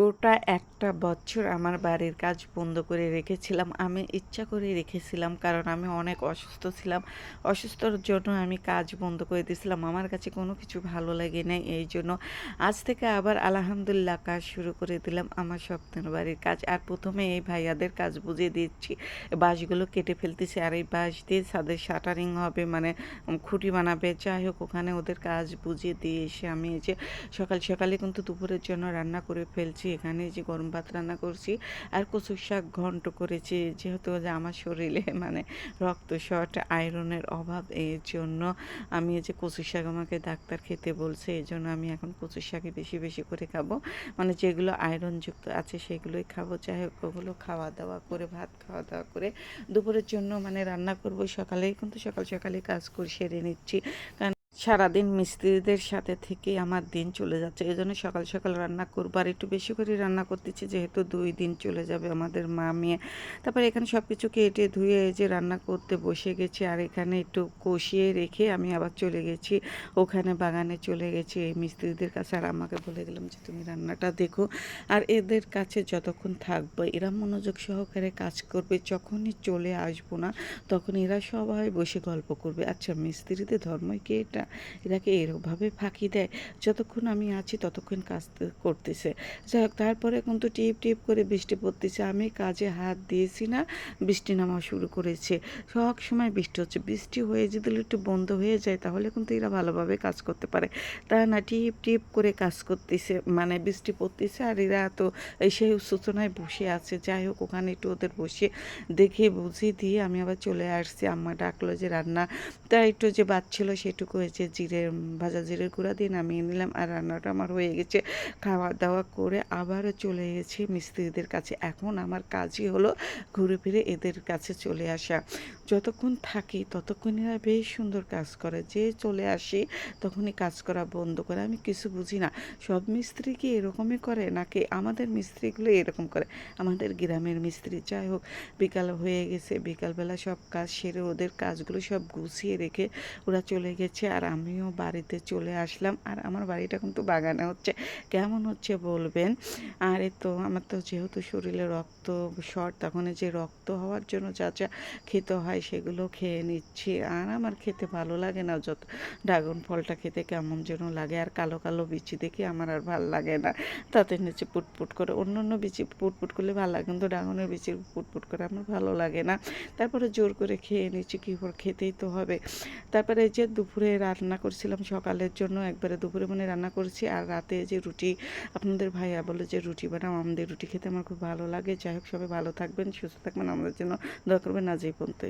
গোটা একটা বছর আমার বাড়ির কাজ বন্ধ করে রেখেছিলাম। আমি ইচ্ছা করে রেখেছিলাম কারণ আমি অনেক অসুস্থ ছিলাম। অসুস্থর জন্য আমি কাজ বন্ধ করে দিয়েছিলাম। আমার কাছে কোনো কিছু ভালো লাগে নাই, এই জন্য আজ থেকে আবার আলহামদুলিল্লাহ কাজ শুরু করে দিলাম আমার স্বপ্নের বাড়ির কাজ। আর প্রথমে এই ভাইয়াদের কাজ বুঝিয়ে দিচ্ছি। বাঁশগুলো কেটে ফেলতেছি আর এই বাঁশ দিয়ে ছাদের শাটারিং হবে মানে খুঁটি বানাবে। যাই হোক, ওখানে ওদের কাজ বুঝিয়ে দিয়ে এসে আমি এই যে সকাল সকালে কিন্তু দুপুরের জন্য রান্না করে ফেলছি। এখানে যে গরম ভাত রান্না করছি আর কচু শাক ঘন্ট করেছি, যেহেতু যে আমার শরীরে মানে রক্ত শর্ট আয়রনের অভাব, এর জন্য আমি যে কচু শাক আমাকে ডাক্তার খেতে বলছে, এই জন্য আমি এখন কচু শাকই বেশি বেশি করে খাব। মানে যেগুলো আয়রনযুক্ত আছে সেগুলোই খাব। যাই হোক, ওগুলো খাওয়া দাওয়া করে, ভাত খাওয়া দাওয়া করে দুপুরের জন্য মানে রান্না করব। সকালেই কিন্তু সকাল সকালে কাজ করে, সেরে নিচ্ছি। কারণ সারাদিন মিস্ত্রিদের সাথে থেকে আমার দিন চলে যাচ্ছে। এই জন্য সকাল সকাল রান্না করব। আর একটু বেশি করে রান্না করতেছি, যেহেতু দুই দিন চলে যাবে আমাদের মা মেয়ে। তারপরে এখানে সব কিছু কেটে ধুয়ে যে রান্না করতে বসে গেছি। আর এখানে একটু কষিয়ে রেখে আমি আবার চলে গেছি। ওখানে বাগানে চলে গেছি এই মিস্ত্রিদের কাছে। আর আমাকে বলে দিলাম যে, তুমি রান্নাটা দেখো। আর এদের কাছে যতক্ষণ থাকব, এরা মনোযোগ সহকারে কাজ করবে। যখনই চলে আসব না, তখন এরা সবাই বসে গল্প করবে। আচ্ছা মিস্ত্রিদের ধর্মই কি এটা? এরাকে এরকমভাবে ফাঁকি দেয়। যতক্ষণ আমি আছি ততক্ষণ কাজ করতেছে। যাই হোক, তারপরে কিন্তু টিপ টিপ করে বৃষ্টি পড়তেছে। আমি কাজে হাত দিয়েছি না, বৃষ্টি নামা শুরু করেছে। সব সময় বৃষ্টি হচ্ছে। বৃষ্টি হয়ে যদি একটু বন্ধ হয়ে যায়, তাহলে কিন্তু এরা ভালোভাবে কাজ করতে পারে। তা না, টিপ টিপ করে কাজ করতেছে মানে বৃষ্টি পড়তেছে আর এরা তো সেই সূচনায় বসে আছে। যাই হোক, ওখানে একটু ওদের বসে দেখে বুঝিয়ে দিয়ে আমি আবার চলে আসছি। আম্মা ডাকলো যে, রান্না তা একটু যে বাচ্ছিল সেটুকু হয়েছে জিরে ভাজা জিরের গুঁড়া দিয়ে নামিয়ে নিলাম আর রান্নাটা আমার হয়ে গেছে। খাওয়া দাওয়া করে আবারও চলে গেছি মিস্ত্রিদের কাছে। এখন আমার কাজই হলো ঘুরে ফিরে এদের কাছে চলে আসা। যতক্ষণ থাকি ততক্ষণ এরা বেশ সুন্দর কাজ করে। যে চলে আসি তখনই কাজ করা বন্ধ করে। আমি কিছু বুঝি না। সব মিস্ত্রি কি এরকমই করে নাকি আমাদের মিস্ত্রিগুলো এরকম করে? আমাদের গ্রামের মিস্ত্রি, যাই হোক, বিকাল হয়ে গেছে। বিকালবেলা সব কাজ সেরে ওদের কাজগুলো সব গুছিয়ে রেখে ওরা চলে গেছে। আর আমিও বাড়িতে চলে আসলাম। আর আমার বাড়িটা কিন্তু বাগানে হচ্ছে। কেমন হচ্ছে বলবেন? আর এ তো আমার তো যেহেতু শরীরে রক্ত শর্ট, তখন যে রক্ত হওয়ার জন্য যা যা খেতে হয় সেগুলো খেয়ে নিচ্ছি। আর আমার খেতে ভালো লাগে না, যত ড্রাগন ফলটা খেতে কেমন যেন লাগে। আর কালো কালো বিচি দেখে আমার আর ভালো লাগে না। তাতে নিচে পুটপুট করে অন্য অন্য বিচি পুটপুট করলে ভালো লাগে, কিন্তু ড্রাগনের বিচি পুটপুট করে আমার ভালো লাগে না। তারপরে জোর করে খেয়ে নিচ্ছি, কী খেতেই তো হবে। তারপরে যে দুপুরে রান্না করছিলাম সকালের জন্য, একবারে দুপুরে মানে রান্না করছি। আর রাতে যে রুটি, আপনাদের ভাইয়া বলে যে রুটি বানাও আমাদের রুটি খেতে আমার খুব ভালো লাগে। যাই হোক, সবাই ভালো থাকবেন, সুস্থ থাকবেন। আমাদের জন্য দোয়া করবেন আজ এই পর্যন্ত